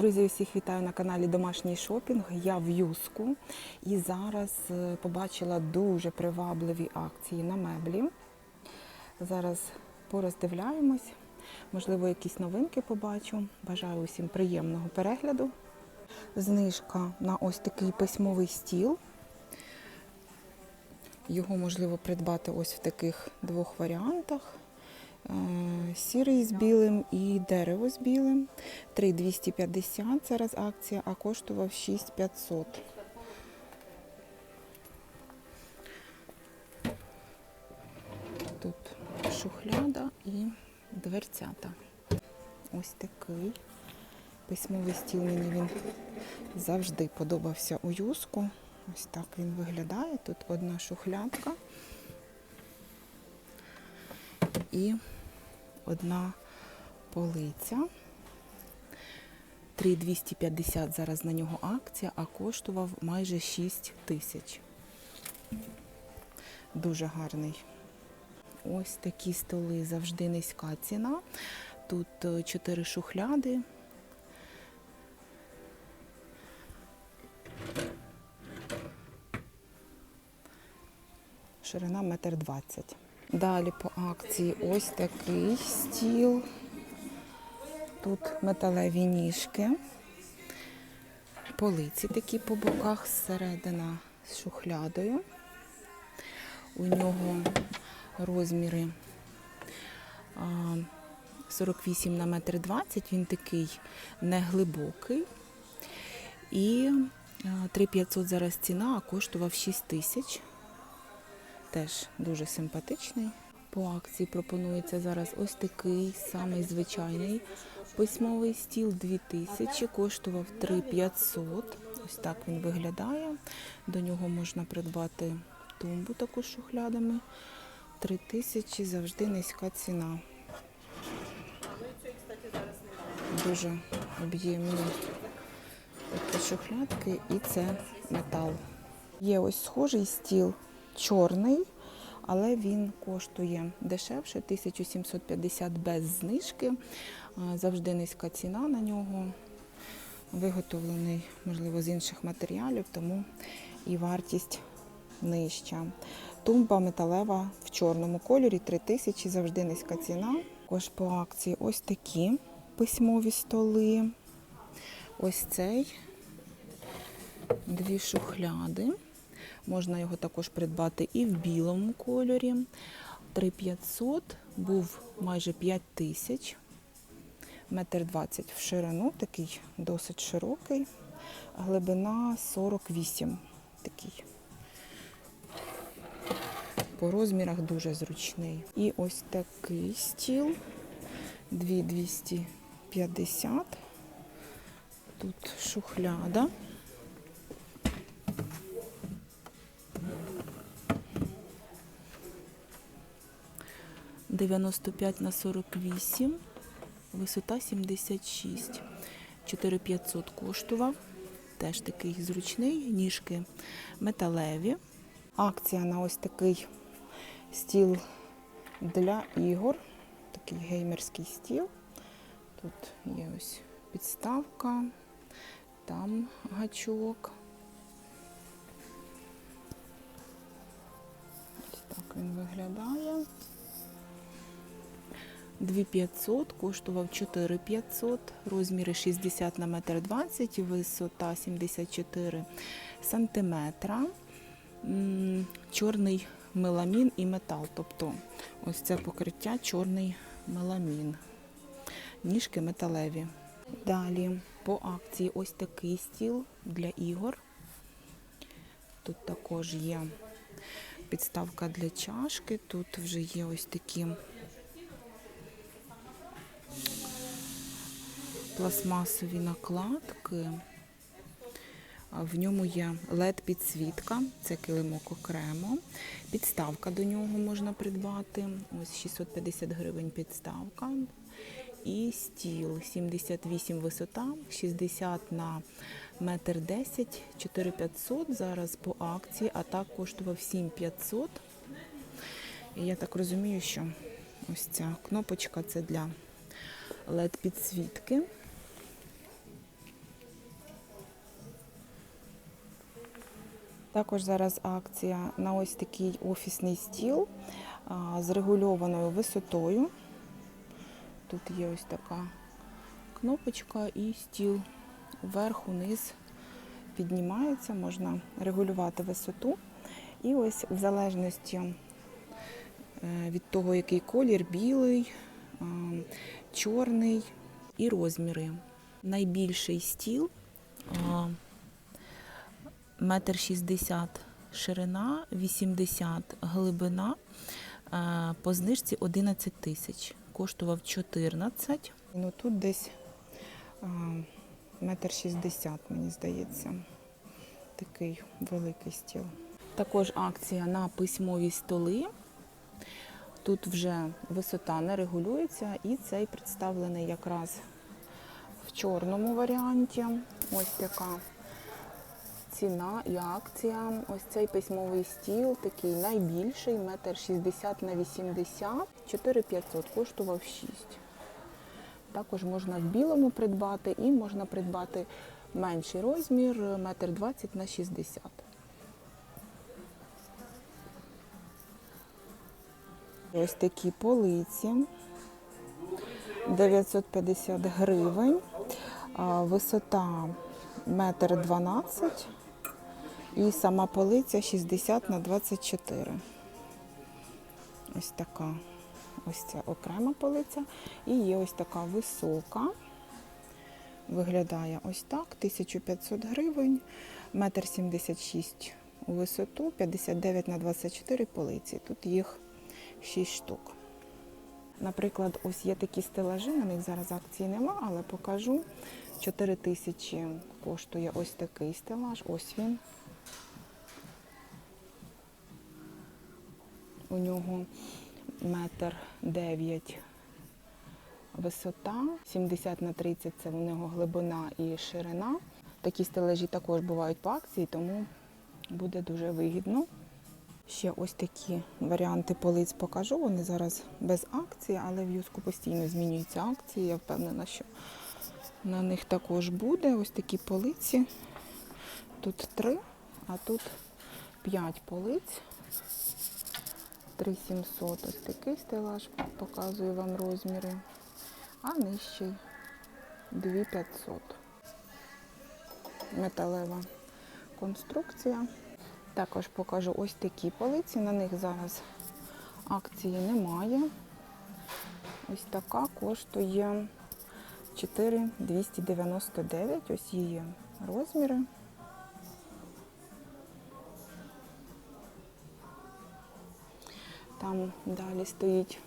Друзі, усіх вітаю на каналі Домашній шопінг. Я в Юску і зараз е, побачила дуже привабливі акції на меблі. Зараз пороздивляємось, можливо, якісь новинки побачу. Бажаю усім приємного перегляду. Знижка на ось такий письмовий стіл. Його можливо придбати ось в таких двох варіантах. Е, Сірий з білим і дерево з білим. 3,250 зараз акція, а коштував 6,500. Тут шухляда і дверцята. Ось такий письмовий стіл мені він завжди подобався у юску. Ось так він виглядає. Тут одна шухлядка і одна полиця. 3,250 зараз на нього акція, а коштував майже 6 тисяч. Дуже гарний. Ось такі столи завжди низька ціна. Тут 4 шухляди. Ширина метр двадцять. Далі по акції ось такий стіл. Тут металеві ніжки, полиці такі по боках, зсередина з шухлядою. У нього розміри 48 на метр 20, він такий неглибокий. І 3500 зараз ціна, а коштував 6 тисяч. Теж дуже симпатичний. По акції пропонується зараз ось такий самий звичайний письмовий стіл 2000, коштував 3500. Ось так він виглядає. До нього можна придбати тумбу таку з шухлядами. 3000 завжди низька ціна. Дуже об'ємні шухлядки і це метал. Є ось схожий стіл чорний, але він коштує дешевше 1750 без знижки. Завжди низька ціна на нього. Виготовлений, можливо, з інших матеріалів, тому і вартість нижча. Тумба металева в чорному кольорі 3000, завжди низька ціна. Також по акції ось такі письмові столи. Ось цей, дві шухляди. Можна його також придбати і в білому кольорі. 3500, був майже 5000, метр 20 в ширину, такий досить широкий, глибина 48 такий. По розмірах дуже зручний. І ось такий стіл 2250. Тут шухляда. 95 на 48, висота 76. 4500 коштував. Теж такий зручний, ніжки металеві. Акція на ось такий стіл для ігор. Такий геймерський стіл. Тут є ось підставка, там гачок. Ось так він виглядає. 2500, коштував 4500, розміри 60 на метр 20, висота 74 сантиметра. Чорний меламін і метал, тобто ось це покриття чорний меламін. Ніжки металеві. Далі по акції ось такий стіл для ігор. Тут також є підставка для чашки, тут вже є ось такі пластмасові накладки. В ньому є LED-підсвітка, це килимок окремо. Підставка до нього можна придбати. Ось 650 гривень підставка. І стіл 78 висота, 60 на метр 10, 4500 зараз по акції, а так коштував 7500. І я так розумію, що ось ця кнопочка це для LED-підсвітки. Також зараз акція на ось такий офісний стіл з регульованою висотою. Тут є ось така кнопочка і стіл вверх-униз піднімається, можна регулювати висоту. І ось в залежності е, від того, який колір, білий, чорний і розміри. Найбільший стіл а, метр шістдесят ширина, 80 глибина. Е, По знижці 11 тисяч. Коштував 14. Ну тут десь е, метр шістдесят, мені здається. Такий великий стіл. Також акція на письмові столи. Тут вже висота не регулюється, і цей представлений якраз в чорному варіанті. Ось така ціна і акція. Ось цей письмовий стіл, такий найбільший, метр 60 на 80, 4500, коштував 6. Також можна в білому придбати і можна придбати менший розмір, метр 20 на 60. Ось такі полиці. 950 гривень. Висота метр 12 і сама полиця 60 на 24. Ось така. Ось ця окрема полиця. І є ось така висока. Виглядає ось так. 1500 гривень, метр 76 у висоту, 59 на 24 полиці. Тут їх 6 штук. Наприклад, ось є такі стелажі, на них зараз акції нема, але покажу. 4 тисячі коштує ось такий стелаж. Ось він. У нього метр 9 висота, 70 на 30 це у нього глибина і ширина. Такі стелажі також бувають по акції, тому буде дуже вигідно. Ще ось такі варіанти полиць покажу. Вони зараз без акції, але в юску постійно змінюються акції. Я впевнена, що на них також буде. Ось такі полиці. Тут три, а тут п'ять полиць. 3700. Ось такий стелаж, показую вам розміри. А нижчий 2500. Металева конструкція. Також покажу ось такі полиці. На них зараз акції немає. Ось така коштує 4,299. Ось її розміри. Там далі стоїть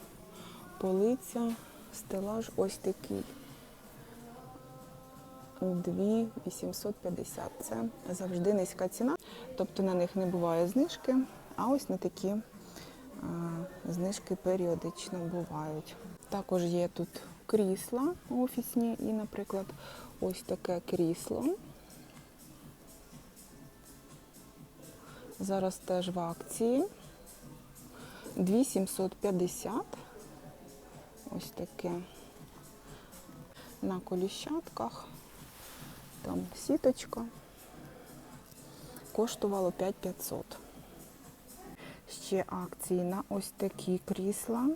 полиця, стелаж ось такий. 2,850. Це завжди низька ціна. Тобто на них не буває знижки, а ось на такі а, знижки періодично бувають. Також є тут крісла офісні і, наприклад, ось таке крісло. Зараз теж в акції. 2750. Ось таке на коліщатках. Там сіточка. Коштувало 5500. Ще акції на ось такі крісла.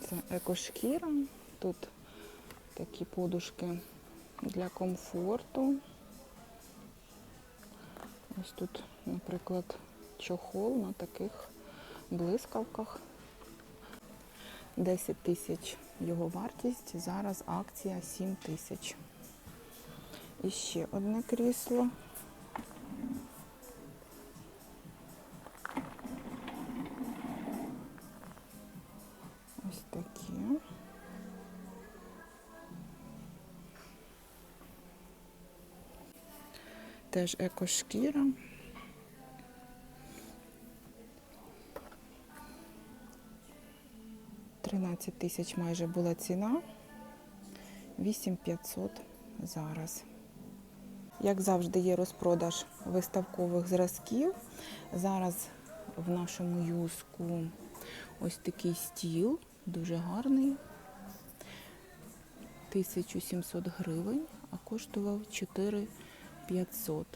Це екошкіра. Тут такі подушки для комфорту. Ось тут, наприклад, чохол на таких блискавках. 10 тисяч його вартість, зараз акція 7 тисяч. І ще одне крісло. Теж екошкіра. Тринадцять тисяч майже була ціна. 8500 зараз. Як завжди, є розпродаж виставкових зразків. Зараз в нашому юску ось такий стіл, дуже гарний. 1700 гривень, а коштував 4500.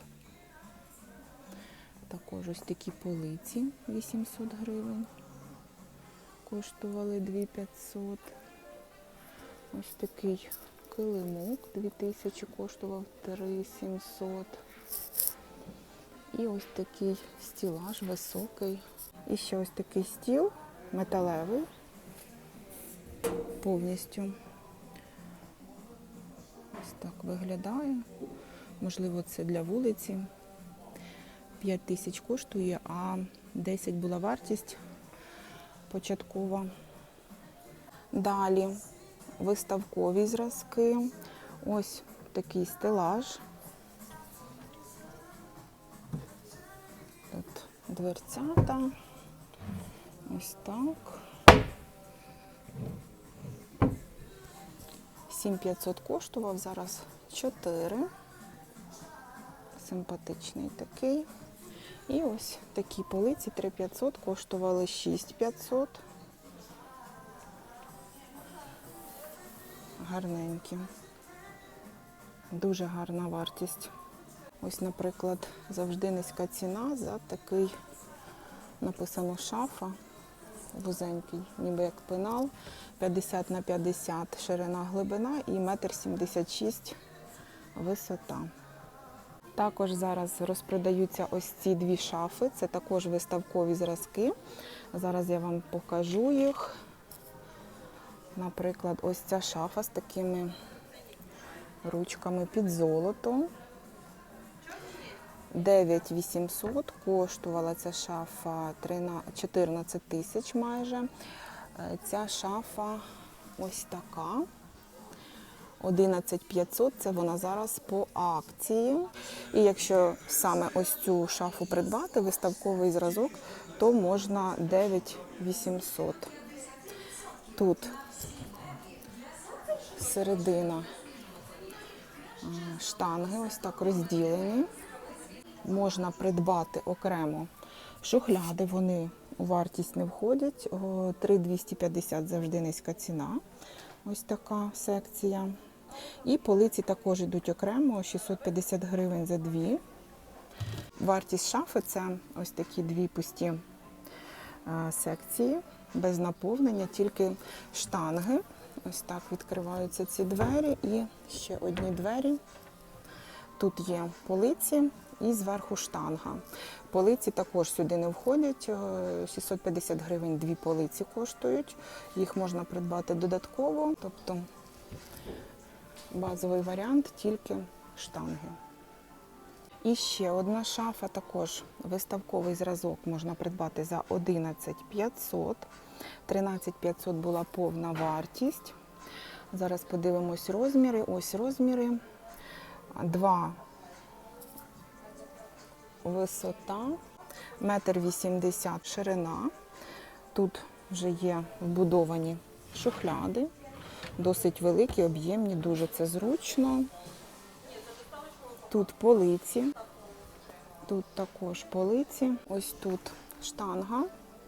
Також ось такі полиці 800 гривень. Коштували 2500. Ось такий килимок 2000 коштував 3700. І ось такий стілаж високий. І ще ось такий стіл металевий. Повністю. Ось так виглядає. Можливо, це для вулиці. 5 тисяч коштує, а 10 була вартість початкова. Далі виставкові зразки. Ось такий стелаж. Тут дверцята. Ось так. 7500 коштував, зараз 4. Симпатичний такий. І ось такі полиці 3500 коштували 6500. Гарненькі. Дуже гарна вартість. Ось, наприклад, завжди низька ціна за такий написано шафа. Вузенький, ніби як пенал, 50 на 50 ширина глибина і 1,76 м висота. Також зараз розпродаються ось ці дві шафи. Це також виставкові зразки. Зараз я вам покажу їх. Наприклад, ось ця шафа з такими ручками під золото. 9800 коштувала ця шафа 14 тисяч майже. Е, Ця шафа ось така. 11500 це вона зараз по акції. І якщо саме ось цю шафу придбати, виставковий зразок, то можна 9800. Тут середина штанги ось так розділені. Можна придбати окремо шухляди, вони у вартість не входять. 3250 завжди низька ціна. Ось така секція. І полиці також йдуть окремо 650 гривень за дві. Вартість шафи це ось такі дві пусті е, секції, без наповнення, тільки штанги. Ось так відкриваються ці двері і ще одні двері. Тут є полиці і зверху штанга. Полиці також сюди не входять. е, 650 гривень дві полиці коштують. Їх можна придбати додатково, тобто базовий варіант тільки штанги. І ще одна шафа, також виставковий зразок можна придбати за 11 500. 13 500 була повна вартість. Зараз подивимось розміри. Ось розміри. Два висота, метр вісімдесят ширина. Тут вже є вбудовані шухляди, досить великі, об'ємні, дуже це зручно. Тут полиці, тут також полиці. Ось тут штанга.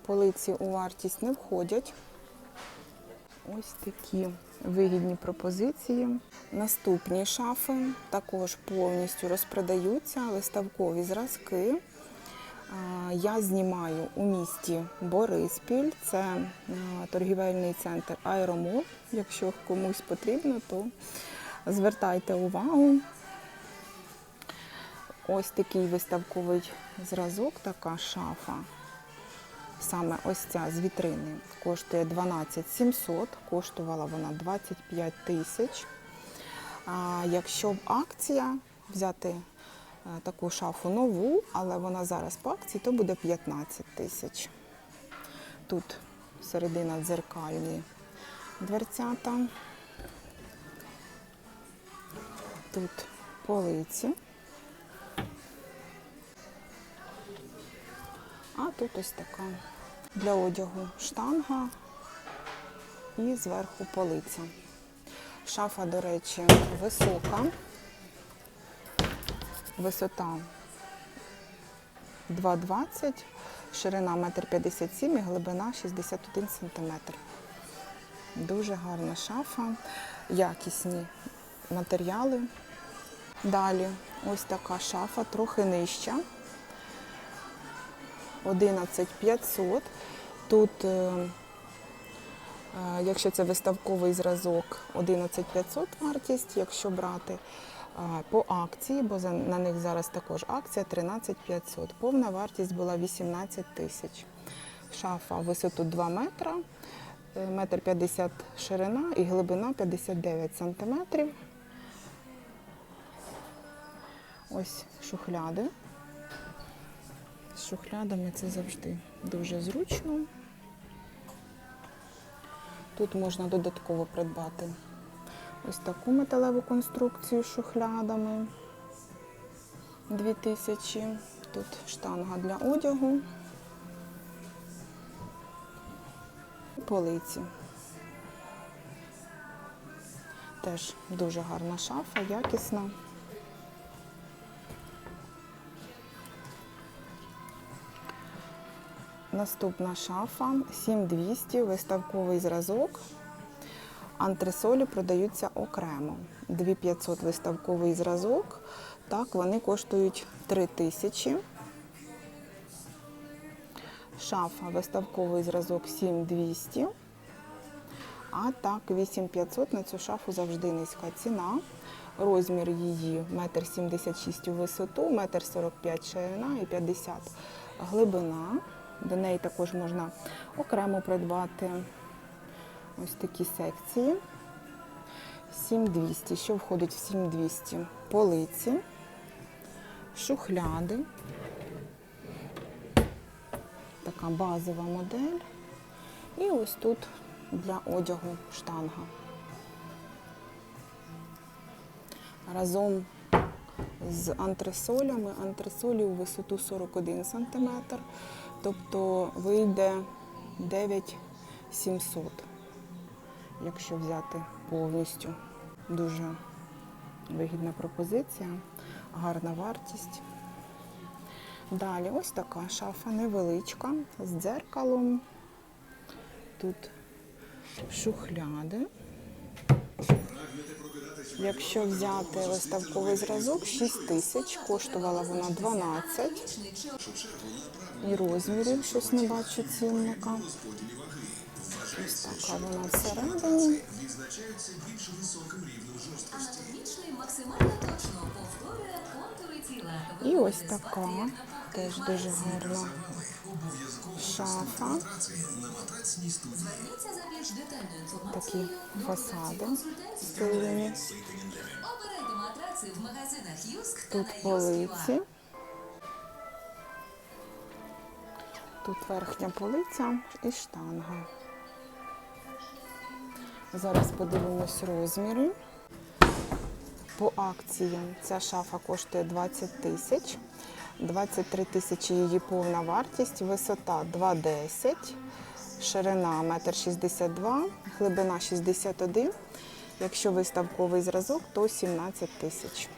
Полиці у вартість не входять. Ось такі вигідні пропозиції. Наступні шафи також повністю розпродаються, виставкові зразки. Я знімаю у місті Бориспіль, це торгівельний центр Аеромол. Якщо комусь потрібно, то звертайте увагу. Ось такий виставковий зразок, така шафа. Саме ось ця з вітрини коштує 12 700, коштувала вона 25 тисяч. Якщо б акція взяти таку шафу нову, але вона зараз по акції, то буде 15 тисяч. Тут середина дзеркальні дверцята. Тут полиці. А тут ось така для одягу штанга і зверху полиця. Шафа, до речі, висока. Висота 2,20, ширина 1,57 м і глибина 61 см. Дуже гарна шафа, якісні матеріали. Далі ось така шафа, трохи нижча. 11500. Тут, е, е, якщо це виставковий зразок, 11500 вартість, якщо брати по акції, бо на них зараз також акція 13500. Повна вартість була 18 тисяч. Шафа висоту 2 метра, е, метр 50 ширина і глибина 59 сантиметрів. Ось шухляди. З шухлядами це завжди дуже зручно. Тут можна додатково придбати ось таку металеву конструкцію з шухлядами 2000. Тут штанга для одягу. Полиці. Теж дуже гарна шафа, якісна. Наступна шафа 7200, виставковий зразок. Антресолі продаються окремо. 2500 виставковий зразок. Так, вони коштують 3000. Шафа виставковий зразок 7200. А так, 8500 на цю шафу завжди низька ціна. Розмір її 1,76 м у висоту, 1,45 м ширина і 50 глибина. До неї також можна окремо придбати ось такі секції. 7200. Що входить в 7200? Полиці, шухляди. Така базова модель. І ось тут для одягу штанга. Разом з антресолями. Антресолі у висоту 41 см, тобто вийде 9700, якщо взяти повністю. Дуже вигідна пропозиція, гарна вартість. Далі ось така шафа невеличка з дзеркалом. Тут шухляди. Якщо взяти виставковий зразок, 6 тисяч, коштувала вона 12. І розмірів щось не бачу цінника. Ось така вона всередині. Анатомічний максимально точно повторює контури тіла. І ось така теж дуже гарна шафа. Такі фасади стильні. Тут полиці. Тут верхня полиця і штанга. Зараз подивимось розміри. По акції ця шафа коштує 20 тисяч. 23 тисячі її повна вартість, висота 2,10, ширина 1,62 м, глибина 61 Якщо виставковий зразок, то 17 тисяч.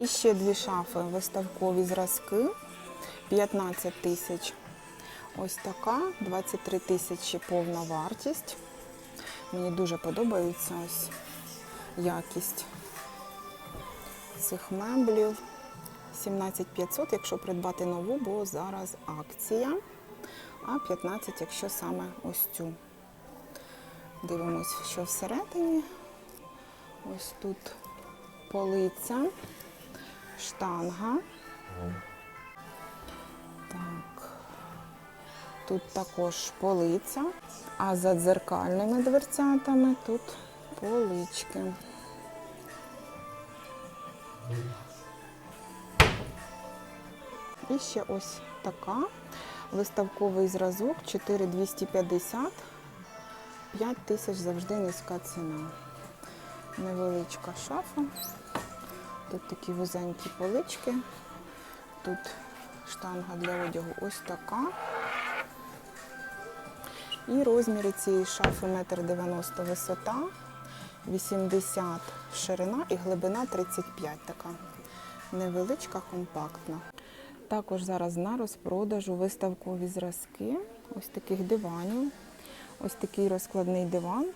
І ще дві шафи виставкові зразки 15 тисяч. Ось така, 23 тисячі повна вартість. Мені дуже подобається ось якість цих меблів. 17500, якщо придбати нову, бо зараз акція. А 15, якщо саме ось цю. Дивимось, що всередині. Ось тут полиця, штанга. Тут також полиця, а за дзеркальними дверцятами тут полички. І ще ось така виставковий зразок 4250. 5 тисяч завжди низька ціна. Невеличка шафа. Тут такі вузенькі полички. Тут штанга для одягу ось така. І розміри цієї шафи 1,90 м висота, 80 ширина і глибина 35 така. Невеличка, компактна. Також зараз на розпродажу виставкові зразки ось таких диванів. Ось такий розкладний диван.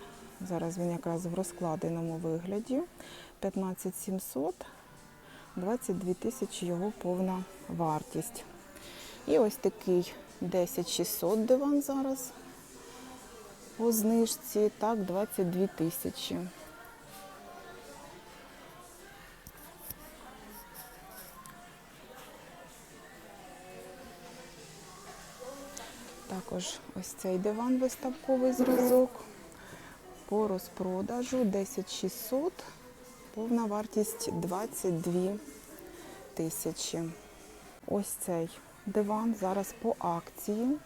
Зараз він якраз в розкладеному вигляді. 15 700, 22 тисячі його повна вартість. І ось такий 10 600 диван зараз по знижці, так, 22 тисячі. Також ось цей диван виставковий зразок по розпродажу 10600, повна вартість 22 тисячі. Ось цей диван зараз по акції.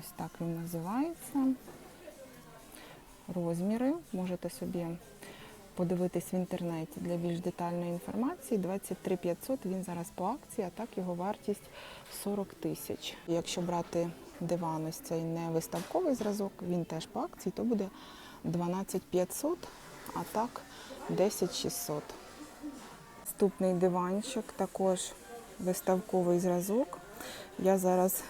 Ось так він називається. Розміри можете собі подивитись в інтернеті для більш детальної інформації. 23 500 він зараз по акції, а так його вартість 40 тисяч. Якщо брати диван, ось цей не виставковий зразок, він теж по акції, то буде 12 500, а так 10 600. Наступний диванчик, також виставковий зразок. Я зараз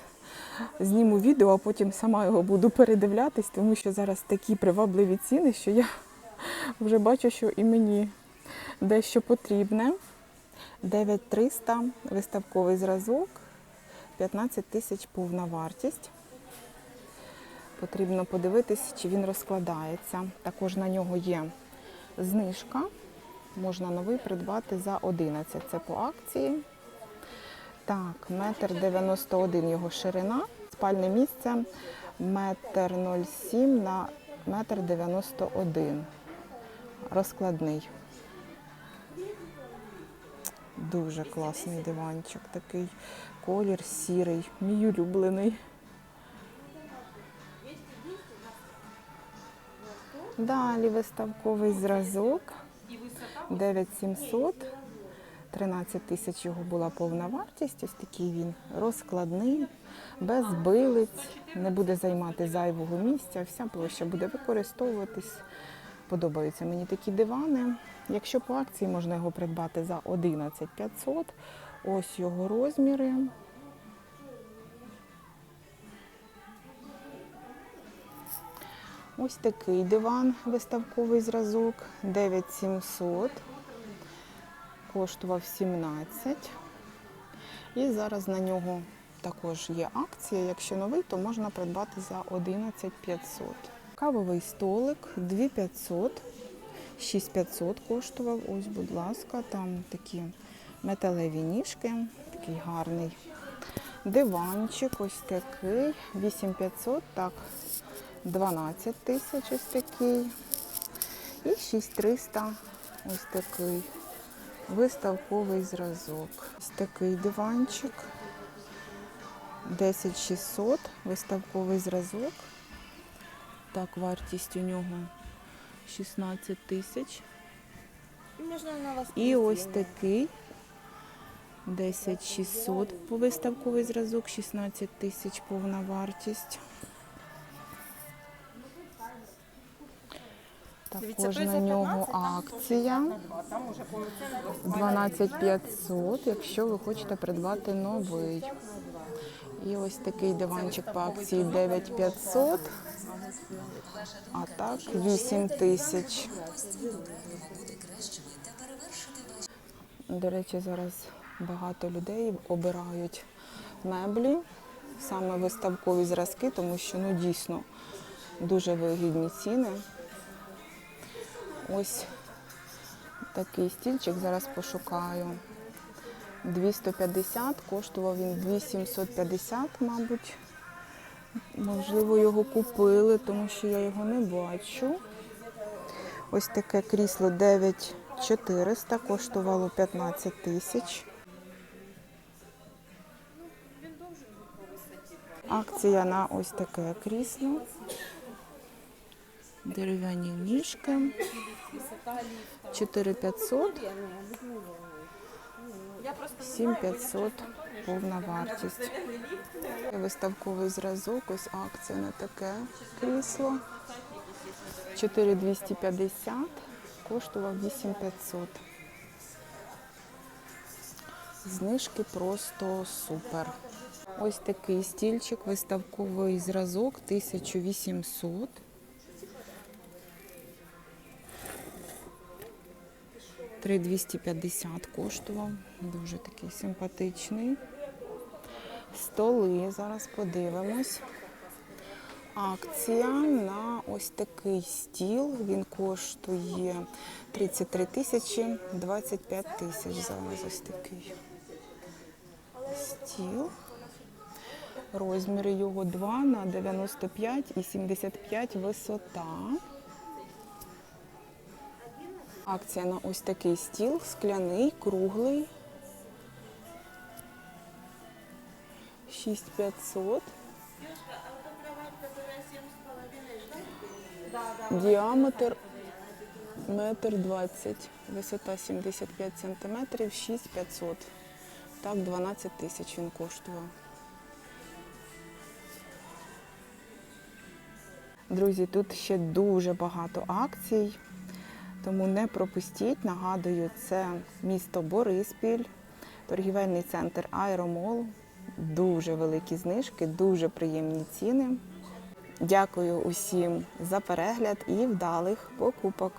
зніму відео, а потім сама його буду передивлятись, тому що зараз такі привабливі ціни, що я вже бачу, що і мені дещо потрібне. 9300 виставковий зразок, 15 тисяч повна вартість. Потрібно подивитись, чи він розкладається. Також на нього є знижка. Можна новий придбати за 11. Це по акції. Так, метр 91 його ширина. Спальне місце метр 07 на метр 91. Розкладний. Дуже класний диванчик такий. Колір сірий, мій улюблений. Далі виставковий зразок. 9700. 13 тисяч його була повна вартість. Ось такий він розкладний, без билиць, не буде займати зайвого місця. Вся площа буде використовуватись. Подобаються мені такі дивани. Якщо по акції можна його придбати за 11 500. Ось його розміри. Ось такий диван, виставковий зразок, 9700 коштував 17. І зараз на нього також є акція. Якщо новий, то можна придбати за 11 500. Кавовий столик 2500, 6500 коштував. Ось, будь ласка, там такі металеві ніжки, такий гарний. Диванчик ось такий, 8500, так, 12 тисяч ось такий. І 6300 ось такий. Виставковий зразок. Ось такий диванчик. 10600, виставковий зразок. Так, вартість у нього 16 тисяч. І ось такий 10600 по виставковий зразок, 16 тисяч повна вартість. Також на нього акція. 12500, якщо ви хочете придбати новий. І ось такий диванчик по акції 9500, а так 8 тисяч. До речі, зараз багато людей обирають меблі, саме виставкові зразки, тому що ну дійсно дуже вигідні ціни. Ось такий стільчик зараз пошукаю. 250, коштував він 2750, мабуть. Можливо, його купили, тому що я його не бачу. Ось таке крісло 9400, коштувало 15 тисяч. Акція на ось таке крісло. Дерев'яні ніжки. 4500. 7500 повна вартість. Виставковий зразок, ось акція на таке крісло. 4250, коштував 8500. Знижки просто супер. Ось такий стільчик, виставковий зразок 1800. Три 250 коштував. Дуже такий симпатичний. Столи, зараз подивимось. Акція на ось такий стіл. Він коштує 33 тисячі 25 тисяч. Зараз ось такий стіл. Розміри його 2 на 95 і 75 висота. Акція на ось такий стіл, скляний, круглий. 6500. Діаметр метр 20, висота 75 сантиметрів, 6500. Так, 12 тисяч він коштував. Друзі, тут ще дуже багато акцій, тому не пропустіть. Нагадую, це місто Бориспіль, торгівельний центр Аеромол. Дуже великі знижки, дуже приємні ціни. Дякую усім за перегляд і вдалих покупок.